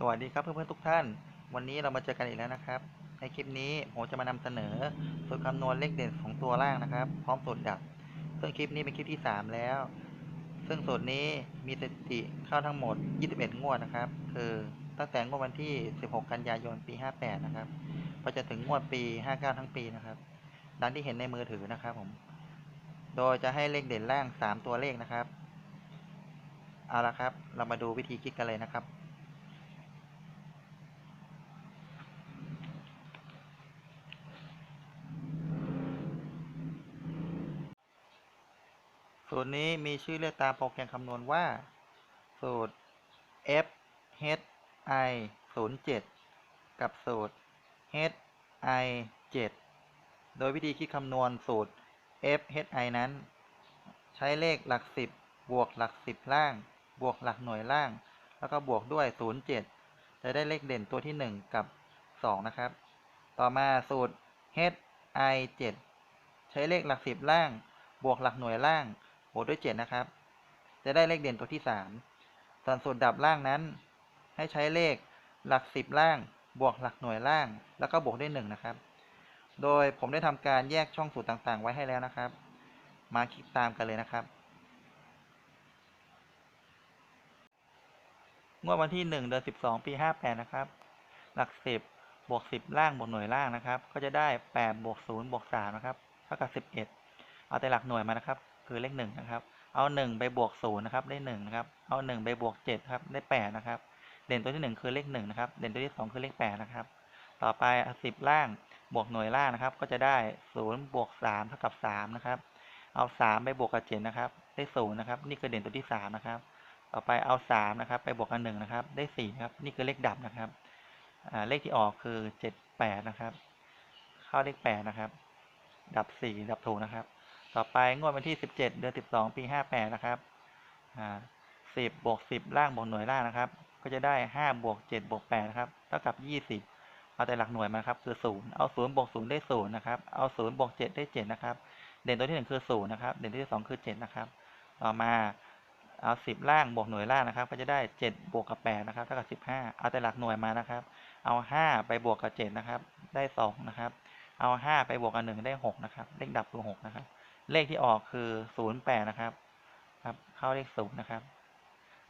สวัสดีครับเพื่อนๆทุกท่าน วันนี้เรามาเจอกันอีกแล้วนะครับ ในคลิปนี้ผมจะมานำเสนอสูตรคำนวณเลขเด่นของตัวล่างนะครับ พร้อมสูตรดับ ซึ่งคลิปนี้เป็นคลิปที่ 3 แล้ว ซึ่งสูตรนี้มีสถิติเข้าทั้งหมด 21 งวดนะครับ คือตั้งแต่งวดวันที่ 16 กันยายนปี 58 นะครับไปจนถึงงวดปี 59 ทั้งปีนะครับ ดังที่เห็นในมือถือนะครับผม โดยจะให้เลขเด่นล่าง 3 ตัวเลขนะครับ เอาละครับ เรามาดูวิธีคิดกันเลยนะครับ สูตรนี้มีชื่อเรียกตามโปรแกรมคำนวณว่า สูตร f h i 0 7 กับสูตร h i 7 โดยวิธีคิดคำนวณสูตร f h i นั้น ใช้เลขหลัก 10 บวกหลัก 10 ล่าง บวกหลักหน่วยล่าง แล้วก็บวกด้วย 0 7 จะได้เลขเด่นตัวที่ 1 กับ 2 นะครับ ต่อมาสูตร h i 7 ใช้เลขหลัก 10 ล่าง บวกหลักหน่วยล่าง บวกด้วย7นะครับ จะได้เลขเด่นตัวที่ 3 ส่วนสูตรดับล่างนั้น ให้ใช้เลขหลัก 10 ล่าง บวกหลักหน่วยล่าง แล้วก็บวกด้วย1นะครับ โดยผมได้ทำการแยกช่องสูตรต่างๆ ไว้ให้แล้วนะครับ มาคลิกตามกันเลยนะครับงวดวันที่ 1 เดือน 12 ปี 58 นะครับ หลัก 10 บวก 10 ล่าง บวกหน่วยล่างนะครับ ก็จะได้ 8 บวก 0 บวก 3 นะครับ เท่ากับ 11 เอาแต่หลักหน่วยมานะครับ คือเลข1นะครับ เอา1ไปบวก0นะครับได้1นะครับ เอา1ไปบวก7ครับได้8นะครับ เด่นตัวที่1คือเลข1นะครับ เด่นตัวที่2คือเลข8นะครับ ต่อไปเอา10ล่างบวกหน่วยล่างนะครับ ก็จะได้0บวก3เท่ากับ3นะครับ เอา3ไปบวกกับ7นะครับ ได้0นะครับ นี่คือเด่นตัวที่3นะครับ ต่อไปเอา3นะครับ ไปบวกกับ1นะครับ ได้4นะครับ นี่คือเลขดับนะครับเลขที่ออกคือ7 8นะครับ เข้าเลข8นะครับ ดับ4ดับถูกนะครับ ต่อไปงวดวันที่ 17 เดือน 12 ปี 58 นะครับอ่า10บวก10 ล่างบวกหน่วยล่างนะครับ ก็จะได้ 5 บวก 7 บวก 8 นะครับ เท่ากับ 20เอาแต่หลักหน่วยมาครับคือ 0 เอา 0 บวก 0 ได้ 0 นะครับ เอา 0 บวก 7 ได้ 7 นะครับ เด่นตัวที่ 1 คือ 0 นะครับ เด่นตัวที่ 2 คือ 7 นะครับ ต่อมา เอา 10 ล่างบวกหน่วยล่างนะครับ ก็จะได้ 7 บวกกับ 8 นะครับ เท่ากับ 15 เอาแต่หลักหน่วยมานะครับ เอา 5 ไปบวกกับ 7 นะครับ ได้ 2 นะครับ เอา 5 ไปบวกกับ 1 ได้ 6 นะครับ เลขดับคือ 6 นะครับ เลขที่ออกคือ08นย์แปดนะครับ ครับ เข้าเลข0นย์นะครับ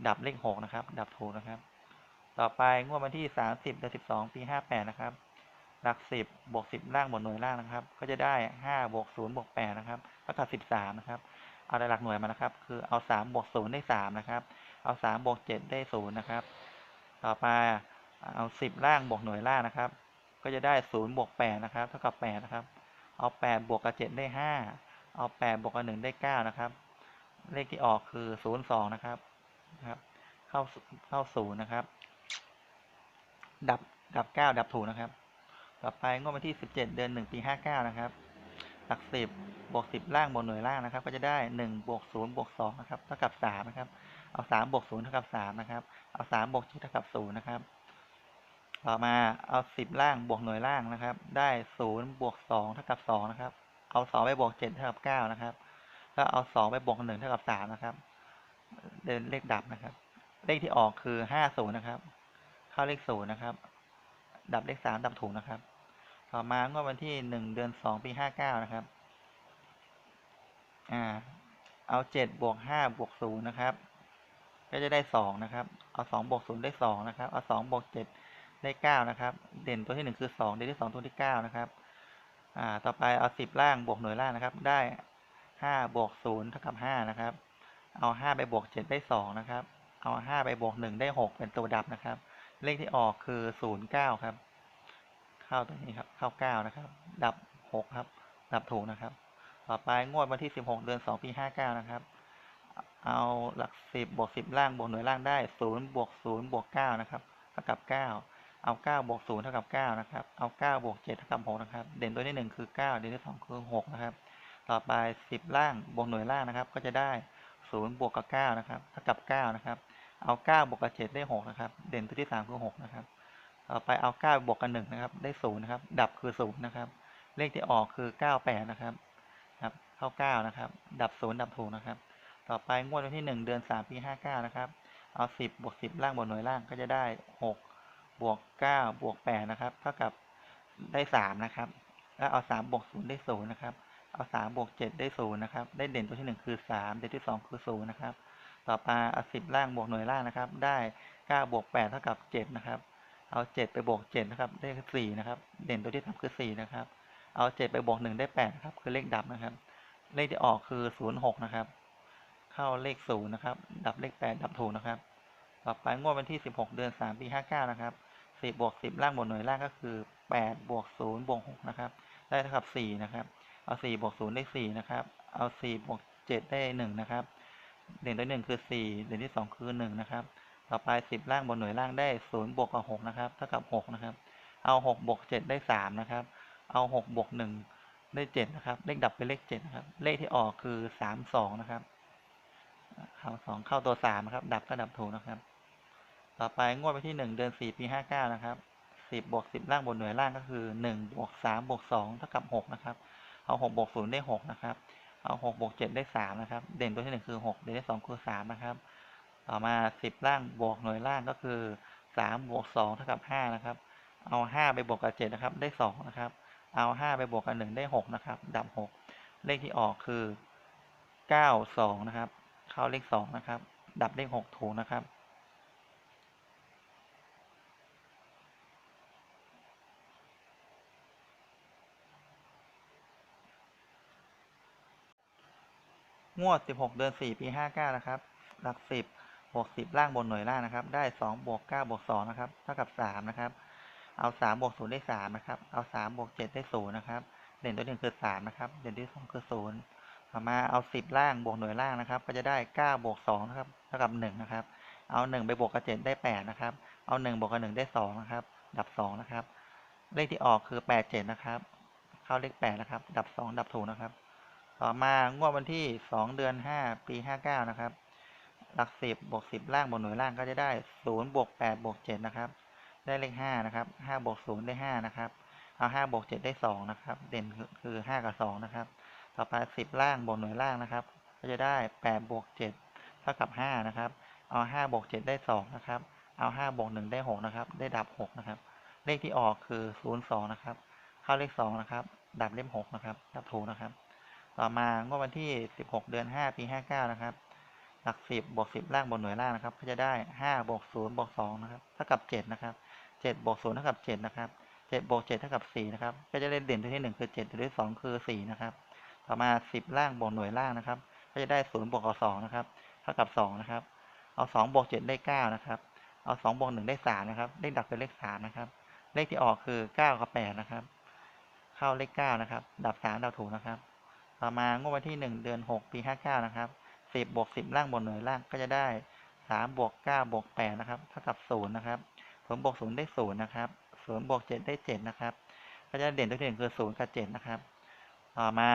ดับเลข6นะครับ ดับถูกนะครับ ต่อไปงวดวันที่30เดือน12ปี58นะครับ หลัก10บบวก10ล่างบวกหน่วยล่างนะครับ ก็จะได้5บวก0บวก8นะครับเท่ากับ13นะครับ เอาหลักหน่วยมานะครับ คือเอา3บวก0ได้3นะครับ เอา3บวก7ได้0นย์นะครับ ต่อมาเอา10ล่างบวกหน่วยล่างนะครับ ก็จะได้0บวก8นะครับ เท่ากับ8นะครับ เอา8บวกกับ7ได้5 เอา8บวกกับ1ได้9นะครับ เลขที่ออกคือ02นะครับนะครับ เข้าเข้า0นะครับ ดับดับ9ดับถูกนะครับ ต่อไปงวดวันที่17เดือน1ปี59นะครับ หลัก10บวก10ล่างบวกหน่วยล่างนะครับ ก็จะได้1บวก0บวก2นะครับเท่ากับ3นะครับ เอา3บวก0เท่ากับ3นะครับ เอา3บวก7เท่ากับ0นะครับต่อมาเอา 10 ล่างบวกหน่วยล่างนะครับ ได้0บวก2เท่ากับ2นะครับ เอา2ไปบวก7เท่ากับ9นะครับ แล้วเอา2ไปบวก1เท่ากับ3นะครับเดินเลขดับนะครับ เลขที่ออกคือ50นะครับ เข้าเลข0นะครับ ดับเลข3ดับถูกนะครับ ต่อมางวดวันที่1เดือน2ปี59นะครับ อ่า เอา7บวก5บวก0นะครับ ก็จะได้2นะครับ เอา2บวก0ได้2นะครับ เอา2บวก7ได้9นะครับ เด่นตัวที่1คือ2เด่นที่2ตัวที่9นะครับ อ่าต่อไปเอา10ล่างบวกหน่วยล่างนะครับ ได้5บวก0เท่ากับ5นะครับ เอา5ไปบวก7ได้2นะครับ เอา5ไปบวก1ได้6เป็นตัวดับนะครับ เลขที่ออกคือ09ครับ เข้าตัวนี้ครับ เข้า9นะครับ ดับ6ครับ ดับถูกนะครับ ต่อไปงวดวันที่16เดือน2ปี59นะครับ เอาหลัก10บวก10ล่างบวกหน่วยล่างได้0บวก0บวก9นะครับเท่ากับ9 เอา9บวก0เท่ากับ9นะครับ เอา9บวก7เท่ากับ6นะครับ เด่นตัวที่ 1 คือ 9 เด่นที่ 2 คือ 6 นะครับ ต่อไป 10 ล่างบวกหน่วยล่างนะครับ ก็จะได้ 0 บวกกับ9นะครับ เท่ากับ 9 นะครับ เอา 9 บวกกับ 7 ได้ 6 นะครับ เด่นตัวที่ 3 คือ 6 นะครับ ต่อไปเอา 9 บวกกับ 1 นะครับ ได้ 0 นะครับ ดับคือ 0 นะครับ เลขที่ออกคือ 98 นะครับ ครับ เข้า 9 นะครับ ดับ 0 ดับถูกนะครับ ต่อไปงวดวันที่ 1 เดือน 3 ปี 59 นะครับ เอา 10บวก10 ล่างบวกหน่วยล่างก็จะได้ 6 บวกเก้าบวกแปดนะครับเท่ากับได้สามนะครับแล้วเอาสามบวกศูนย์ได้ศูนย์นะครับเอาสามบวกเจ็ดได้ศูนย์นะครับได้เด่นตัวที่หนึ่งคือสามเด่นที่สองคือศูนย์นะครับต่อมาเอาสิบล่างบวกหน่วยล่างนะครับ ได้เก้าบวกแปดเท่ากับเจ็ดนะครับเอาเจ็ดไปบวกเจ็ดนะครับได้สี่นะครับเด่นตัวที่สามคือสี่นะครับเอาเจ็ดไปบวกหนึ่งได้แปดนะครับคือเลขดับนะครับ เลขที่ออกคือศูนย์หกนะครับเข้าเลขศูนย์นะครับดับเลขแปดดับถูกนะครับต่อไปงวดวันที่สิบหกเดือนสามปีห้าเก้านะครับ สิบบวกสิบล่างบวกหน่วยล่างก็คือแปดบวกศูนย์บวกหกนะครับ ได้เท่ากับสี่นะครับ เอาสี่บวกศูนย์ได้สี่นะครับ เอาสี่บวกเจ็ดได้หนึ่งนะครับ เด่นตัวหนึ่งคือสี่เด่นที่สองคือหนึ่งนะครับ ต่อไปสิบล่างบนหน่วยล่างได้ศูนย์บวกกับหกนะครับ เท่ากับหกนะครับ เอาหกบวกเจ็ดได้สามนะครับ เอาหกบวกหนึ่งได้เจ็ดนะครับ เลขดับเป็นเลขเจ็ดนะครับ เลขที่ออกคือสามสองนะครับเข้าสองเข้าตัวสามนะครับ ดับก็ดับถูกนะครับ ต่อไปงวดวันที่หนึ่งเดือนสี่ปีห้าเก้านะครับสิบบวกสิบล่างบนหน่วยล่างก็คือหนึ่งบวกสามบวกสองเท่ากับหกนะครับ เอาหกบวกศูนย์ได้หกนะครับ เอาหกบวกเจ็ดได้สามนะครับ เด่นตัวที่หนึ่งคือหกเด่นที่สองคือสามนะครับ ต่อมาสิบล่างบวกหน่วยล่างก็คือสามบวกสองเท่ากับห้านะครับ เอาห้าไปบวกกับเจ็ดนะครับ ได้สองนะครับ เอาห้าไปบวกกับหนึ่งได้หกนะครับ ดับหกเลขที่ออกคือเก้าสองนะครับ เข้าเลขสองนะครับ ดับเลขหกถูกนะครับ งวด 16 เดือน 4 ปี 59 นะครับ หลัก 10บวก10 ล่างบนหน่วยล่างนะครับ ได้2บวก9บวก2นะครับ เท่ากับ 3 นะครับ เอา3บวก0ได้3นะครับ เอา3บวก7ได้0นะครับ เด่นตัวหนึ่งคือ3นะครับ เด่นที่2คือ0ต่อมาเอา 10 ล่างบวกหน่วยล่างนะครับ ก็จะได้9บวก2นะครับ เท่ากับ1นะครับ เอา 1 ไปบวกกับ7ได้8นะครับ เอา 1 บวกกับ1ได้2นะครับ ดับ2นะครับ เลขที่ออกคือ 8 7 นะครับ เข้าเลข8นะครับ ดับ 2 ดับถูกนะครับ ต่อมางวดวันที่สองเดือนห้าปีห้าเก้านะครับ หลักสิบบวกสิบล่างบวกหน่วยล่างก็จะได้ศูนย์บวกแปดบวกเจ็ดนะครับ ได้เลขห้านะครับห้าบวกศูนย์ได้ห้านะครับ เอาห้าบวกเจ็ดได้สองนะครับ เด่นคือคือห้ากับสองนะครับ ต่อไปสิบล่างบวกหน่วยล่างนะครับ ก็จะได้แปดบวกเจ็ดเท่ากับห้านะครับ เอาห้าบวกเจ็ดได้สองนะครับ เอาห้าบวกหนึ่งได้หกนะครับ ได้ดับหกนะครับ เลขที่ออกคือศูนย์สองนะครับ เข้าเลขสองนะครับ ดับเลขหกนะครับ ดับถูกนะครับ ต่อมางวดวันที่ 16 เดือน 5 ปี 59 นะครับ หลัก 10บวก10 ล่างบนหน่วยล่างนะครับ ก็จะได้5บวก0บวก2นะครับ เท่ากับ 7 นะครับ7บวก0เท่ากับ 7 นะครับ7บวก7เท่ากับ 4 นะครับ ก็จะได้เด่นตัวที่ 1 คือ 7 ตัวที่ 2 คือ 4 นะครับ ต่อมา 10 ล่างบวกหน่วยล่างนะครับ ก็จะได้0บวกกับ2นะครับ เท่ากับ 2 นะครับ เอา2บวก7ได้ 9 นะครับ เอา2บวก1ได้ 3 นะครับ เลขดับเป็นเลข 3 นะครับ เลขที่ออกคือ 9 กับ 8 นะครับ เข้าเลข 9 นะครับ ดับ 3 ดับถูกนะครับ ต่อมางวดวันที่หนึ่งเดือนหกปีห้าเก้านะครับสิบบวกสิบล่างบนหน่วยล่างก็จะได้สามบวกเก้าบวกแปดนะครับ เท่ากับศูนย์นะครับศูนย์บวกศูนย์ได้ศูนย์นะครับศูนย์บวกเจ็ดได้เจ็ดนะครับ ก็จะเด่นตัวที่นคือศูนย์กับเจ็ดนะครับ ต่อมา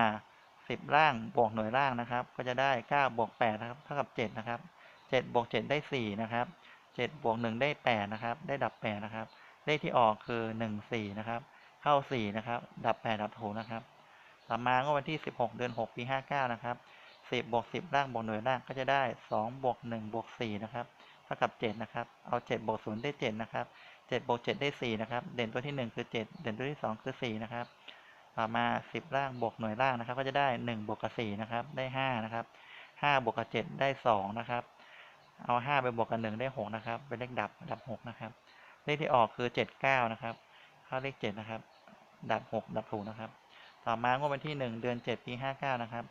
สิบล่างบวกหน่วยล่างนะครับ ก็จะได้เก้าบวกแปดนะครับ เท่ากับเจ็ดนะครับเจ็ดบวกเจ็ดได้สี่นะครับเจ็ดบวกหนึ่งได้แปดนะครับ ได้ดับแปดนะครับ เลขที่ออกคือหนึ่งสี่นะครับ เข้าสี่นะครับ ดับแปดดับถูกนะครับ ต่อมาก็วันที่ 16 เดือน 6 ปี 59 นะครับ 10บวก10 ล่างบวกหน่วยล่างก็จะได้ 2 บวก 1 บวก 4 นะครับ เท่ากับ 7 นะครับ เอา 7 บวก 0 ได้ 7 นะครับ 7 บวก 7 ได้ 4 นะครับ เด่นตัวที่ 1 คือ 7 เด่นตัวที่ 2 คือ 4 นะครับ ต่อมา 10 ล่างบวกหน่วยล่างนะครับ ก็จะได้ 1 บวกกับ4นะครับ ได้ 5 นะครับ 5 บวกกับ 7 ได้ 2 นะครับ เอา 5 ไปบวกกับ 1 ได้ 6 นะครับ เป็นเลขดับ ดับ 6 นะครับ เลขที่ออกคือ 79 นะครับ เข้าเลข 7 นะครับ ดับ 6 ดับถูกนะครับ ต่อมางวดวันที่หนึ่งเดือนเจ็ดปีห้าเก้านะครับ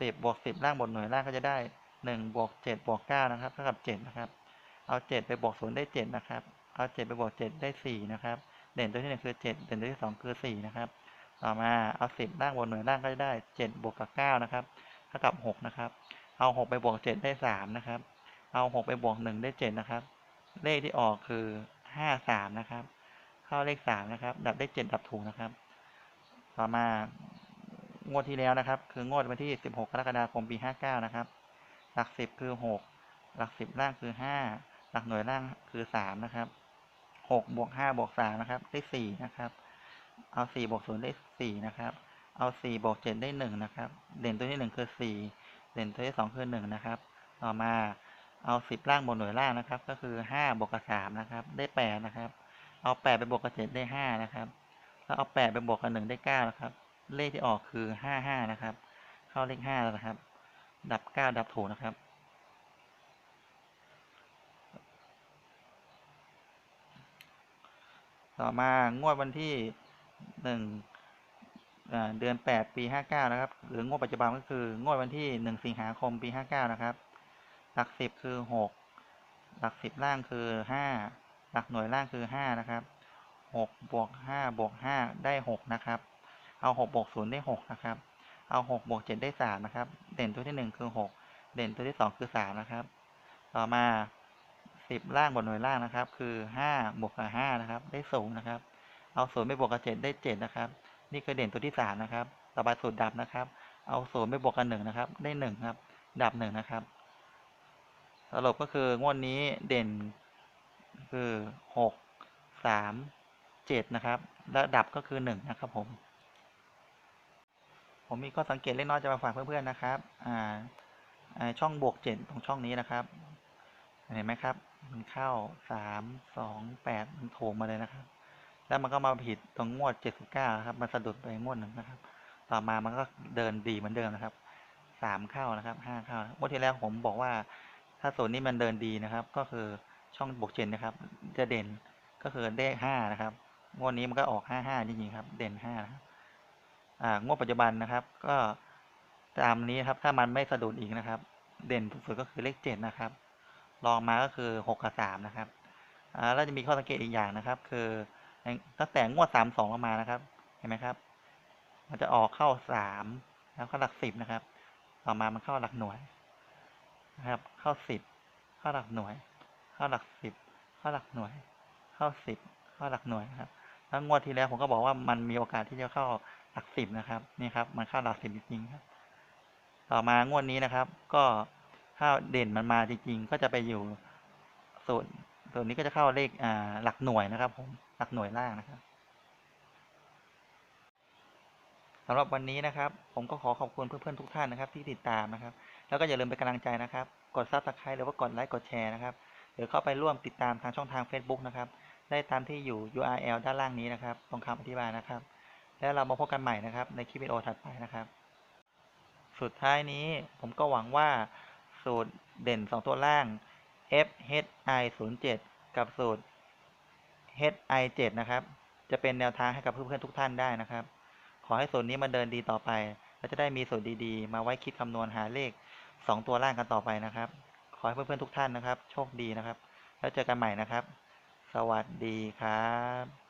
สิบบวกสิบล่างบนหน่วยล่างก็จะได้หนึ่งบวกเจ็ดบวกเก้านะครับเท่ากับเจ็ดนะครับ เอาเจ็ดไปบวกศูนย์ได้เจ็ดนะครับ เอาเจ็ดไปบวกเจ็ดได้สี่นะครับ เด่นตัวที่หนึ่งคือเจ็ดเด่นตัวที่สองคือสี่นะครับ ต่อมาเอาสิบล่างบนหน่วยล่างก็จะได้เจ็ดบวกกับเก้านะครับเท่ากับหกนะครับ เอาหกไปบวกเจ็ดได้สามนะครับ เอาหกไปบวกหนึ่งได้เจ็ดนะครับ เลขที่ออกคือห้าสามนะครับ เข้าเลขสามนะครับ ดับได้เจ็ดดับถูกนะครับ ต่อมางวดที่แล้วนะครับ คืองวดวันที่ 16 กรกฎาคม ปี 59 นะครับ หลัก 10 คือ 6 หลัก 10 ล่างคือ 5 หลักหน่วยล่างคือ 3 นะครับ 6 บวก 5 บวก 3 นะครับ ได้ 4 นะครับ เอา 4 บวก 0 ได้ 4 นะครับ เอา 4 บวก 7 ได้ 1 นะครับ เด่นตัวที่ 1 คือ 4 เด่นตัวที่ 2 คือ 1 นะครับ ต่อมาเอา 10 ล่างบนหน่วยล่างนะครับ ก็คือ 5 บวกกับ 3 นะครับ ได้ 8 นะครับ เอาแปดไปบวกกับเจ็ดได้ห้านะครับ แล้วเอาแปดไปบวกกับหนึ่งได้เก้านะครับ เลขที่ออกคือห้าห้านะครับ เข้าเลขห้าแล้วนะครับ ดับเก้าดับถูกนะครับ ต่อมางวดวันที่หนึ่งเดือนแปดปีห้าเก้านะครับ หรืองวดปัจจุบันก็คืองวดวันที่หนึ่งสิงหาคมปีห้าเก้านะครับ หลักสิบคือหกหลักสิบล่างคือห้าหลักหน่วยล่างคือห้านะครับ หกบวกห้าบวกห้าได้หกนะครับ เอาหกบวกศูนย์ได้หกนะครับ เอาหกบวกเจ็ดได้สามนะครับ เด่นตัวที่หนึ่งคือหกเด่นตัวที่สองคือสามนะครับ ต่อมาสิบล่างบนหน่วยล่างนะครับ คือห้าบวกกับห้านะครับ ได้ศูนย์นะครับ เอาศูนย์ไปบวกกับเจ็ดได้เจ็ดนะครับ นี่คือเด่นตัวที่สามนะครับ ต่อไปสูตรดับนะครับ เอาศูนย์ไปบวกกับหนึ่งนะครับ ได้หนึ่งครับ ดับหนึ่งนะครับ สรุปก็คืองวดนี้เด่นคือหก สามเจ็ดนะครับ และดับก็คือหนึ่งนะครับผม ผมมีข้อสังเกตเล็กน้อยจะมาฝากเพื่อนๆนะครับอ่าช่องบวกเจ็ดตรงช่องนี้นะครับเห็นไหมครับ มันเข้าสามสองแปดมันโถมมาเลยนะครับ แล้วมันก็มาผิดตรงงวดเจ็ดสิบเก้าครับ มันสะดุดไปงวดหนึ่งนะครับ ต่อมามันก็เดินดีเหมือนเดิมนะครับสามเข้านะครับห้าเข้างวดที่แล้วผมบอกว่า ถ้าส่วนนี้มันเดินดีนะครับ ก็คือช่องบวกเจ็ดนะครับ จะเด่นก็คือได้ห้านะครับ งวดนี้มันก็ออกห้าห้าจริงๆครับ เด่นห้านะครับอ่างวดปัจจุบันนะครับ ก็ตามนี้ครับ ถ้ามันไม่สะดุดอีกนะครับ เด่นสุดก็คือเลขเจ็ดนะครับรองมาก็คือหกกับสามนะครับอ่าแล้วจะมีข้อสังเกตอีกอย่างนะครับ คือตั้งแต่งวดสามสองลงมานะครับ เห็นไหมครับ มันจะออกเข้าสามแล้วก็หลักสิบนะครับ ต่อมามันเข้าหลักหน่วยนะครับ เข้าสิบเข้าหลักหน่วย เข้าหลักสิบเข้าหลักหน่วย เข้าสิบเข้าหลักหน่วยนะครับ แล้วงวดที่แล้วผมก็บอกว่ามันมีโอกาสที่จะเข้าหลักสิบนะครับ นี่ครับ มันเข้าหลักสิบจริงๆครับ ต่อมางวดนี้นะครับ ก็ถ้าเด่นมันมาจริงๆ ก็จะไปอยู่ส่วนส่วนนี้ก็จะเข้าเลขอ่าหลักหน่วยนะครับ ผมหลักหน่วยล่างนะครับสำหรับวันนี้นะครับ ผมก็ขอขอบคุณเพื่อนๆทุกท่านนะครับ ที่ติดตามนะครับ แล้วก็อย่าลืมเป็นกำลังใจนะครับ กดซับสไครต์หรือว่ากดไลค์กดแชร์นะครับหรือเข้าไปร่วมติดตามทางช่องทาง Facebook นะครับ ได้ตามที่อยู่ URL ด้านล่างนี้นะครับ ตรงคำอธิบายนะครับ แล้วเรามาพบกันใหม่นะครับ ในคลิปวิดีโอถัดไปนะครับ สุดท้ายนี้ผมก็หวังว่าสูตรเด่น 2 ตัวล่าง FHI 0 7กับสูตร HI 7นะครับ จะเป็นแนวทางให้กับเพื่อนๆทุกท่านได้นะครับ ขอให้สูตรนี้มันเดินดีต่อไปและจะได้มีสูตรดีๆ มาไว้คิดคำนวณหาเลข 2 ตัวล่างกันต่อไปนะครับ ขอให้เพื่อนๆทุกท่านนะครับ โชคดีนะครับ แล้วเจอกันใหม่นะครับ สวัสดีครับ